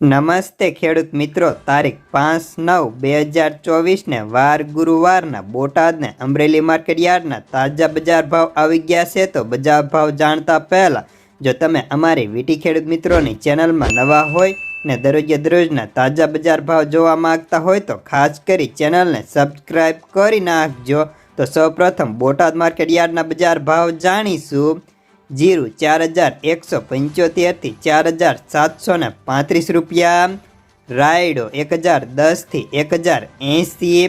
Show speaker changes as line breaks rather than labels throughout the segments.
નમસ્તે ખેડૂત મિત્રો, તારીખ પાંચ નવ બે હજાર ચોવીસને વાર ગુરુવારના બોટાદને અમરેલી માર્કેટ યાર્ડના તાજા બજાર ભાવ આવી ગયા છે તો બજાર ભાવ જાણતા પહેલાં જો તમે અમારી વીટી ખેડૂત મિત્રોની ચેનલમાં નવા હોય ને દરરોજે દરરોજના તાજા બજાર ભાવ જોવા માંગતા હોય તો ખાસ કરી ચેનલને સબસ્ક્રાઈબ કરી નાખજો. તો સૌપ્રથમ બોટાદ માર્કેટ યાર્ડના બજાર ભાવ જાણીશું. જીરું ચાર હજાર એકસો પંચોતેરથી ચાર હજાર સાતસો ને પાંત્રીસ રૂપિયા. રાયડો એક હજાર દસથી એક હજાર એંસી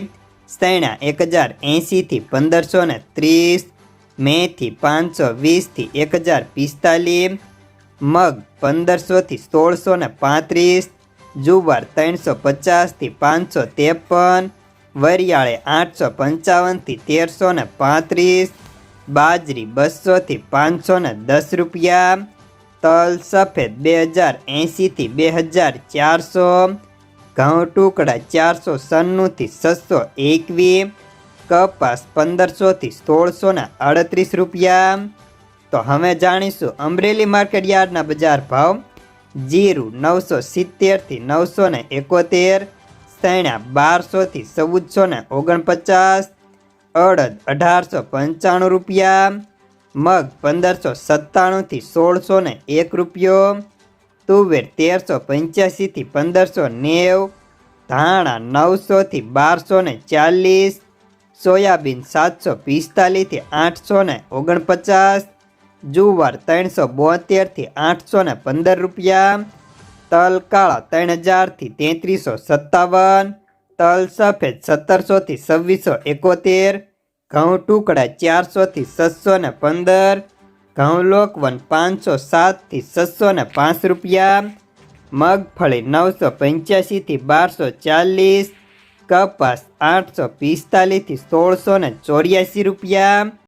સૈણા એક હજાર એંસીથી પંદરસો ને ત્રીસ. મેથી પાંચસો વીસથી એક હજાર પિસ્તાલીસ. મગ પંદરસોથી સોળસો ને પાંત્રીસ. જુવાર ત્રણસો પચાસથી પાંચસો ત્રેપન. વરિયાળે આઠસો પંચાવનથી તેરસો ને પાંત્રીસ. બાજરી બસોથી પાંચસોને દસ રૂપિયા, તલ સફેદ બે હજાર એંશીથી બે હજાર ચારસો, ઘઉં ટુકડા ચારસો સન્નુંથી છસો એકવીસ કપાસ પંદરસોથી સોળસોના અડત્રીસ રૂપિયા. તો હવે જાણીશું અમરેલી માર્કેટ યાર્ડના બજાર ભાવ. જીરું નવસો સિત્તેરથી નવસો ને એકોતેર સૈણા બારસોથી ચૌદસો ને ઓગણપચાસ અડદ અઢારસો પંચાણું રૂપિયા, મગ પંદરસો સત્તાણુંથી સોળસો ને એક રૂપિયો, તુવેર તેરસો પંચ્યાસીથી પંદરસો નેવ, ધાણા નવસોથી બારસો ને ચાલીસ, સોયાબીન સાતસો પિસ્તાલીસથી આઠસો ને ઓગણપચાસ, જુવાર ત્રણસો બોતેરથી આઠસો ને પંદર રૂપિયા, તલ કાળા ત્રણ હજારથી તેત્રીસો સત્તાવન તલ સફેદ સત્તરસોથી છવ્વીસો એકોતેર, ઘઉં ટુકડા ચારસોથી છસો ને પંદર, ઘઉં લોકવન પાંચસો સાતથી છસો ને પાંચ રૂપિયા, મગફળી નવસો પંચ્યાસીથી બારસો ચાલીસ, કપાસ આઠસો પિસ્તાલીસથી સોળસો ને ચોર્યાસી રૂપિયા